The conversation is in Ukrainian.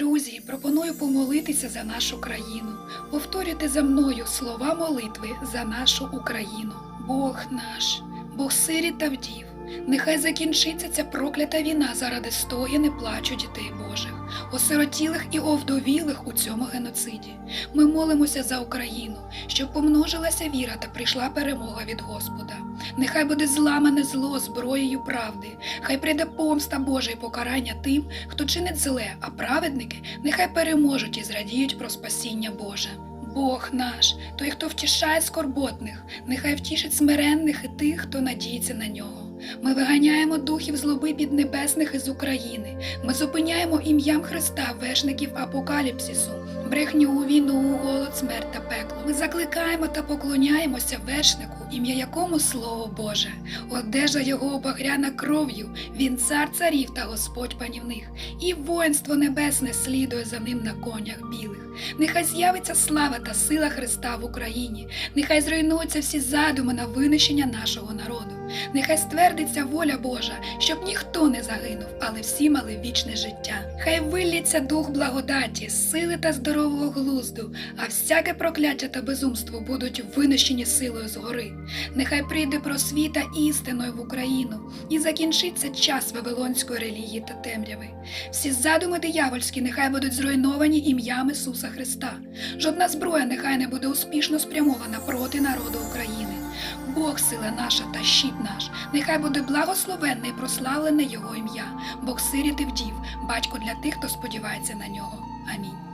друзі, пропоную помолитися за нашу країну. Повторюйте за мною слова молитви за нашу Україну. Бог наш, Бог сирі та вдів. Нехай закінчиться ця проклята війна заради стогіни плачу дітей Божих, осиротілих і овдовілих у цьому геноциді. Ми молимося за Україну, щоб помножилася віра та прийшла перемога від Господа. Нехай буде зламане зло зброєю правди, хай прийде помста Божа і покарання тим, хто чинить зле, а праведники нехай переможуть і зрадіють про спасіння Боже. Бог наш, той, хто втішає скорботних, нехай втішить смиренних і тих, хто надіється на нього. Ми виганяємо духів злоби піднебесних із України. Ми зупиняємо ім'ям Христа вершників апокаліпсису, брехню, війну, голод, смерть та пекло. Ми закликаємо та поклоняємося вершнику, ім'я якому слово Боже, одежа його обагряна кров'ю, він цар царів та Господь панівних, і воїнство небесне слідує за ним на конях білих. Нехай з'явиться слава та сила Христа в Україні, нехай зруйнуються всі задуми на винищення нашого народу. Нехай ствердиться воля Божа, щоб ніхто не загинув, але всі мали вічне життя. Хай виллється дух благодаті, сили та здорового глузду, а всяке прокляття та безумство будуть винищені силою згори. Нехай прийде просвіта істиною в Україну і закінчиться час вавилонської релігії та темряви. Всі задуми диявольські нехай будуть зруйновані ім'ям Ісуса Христа. Жодна зброя нехай не буде успішно спрямована проти народу України. Бог сила наша та щит наш, нехай буде благословенне і прославлене Його ім'я, Бог сиріт і вдів, батько для тих, хто сподівається на нього. Амінь.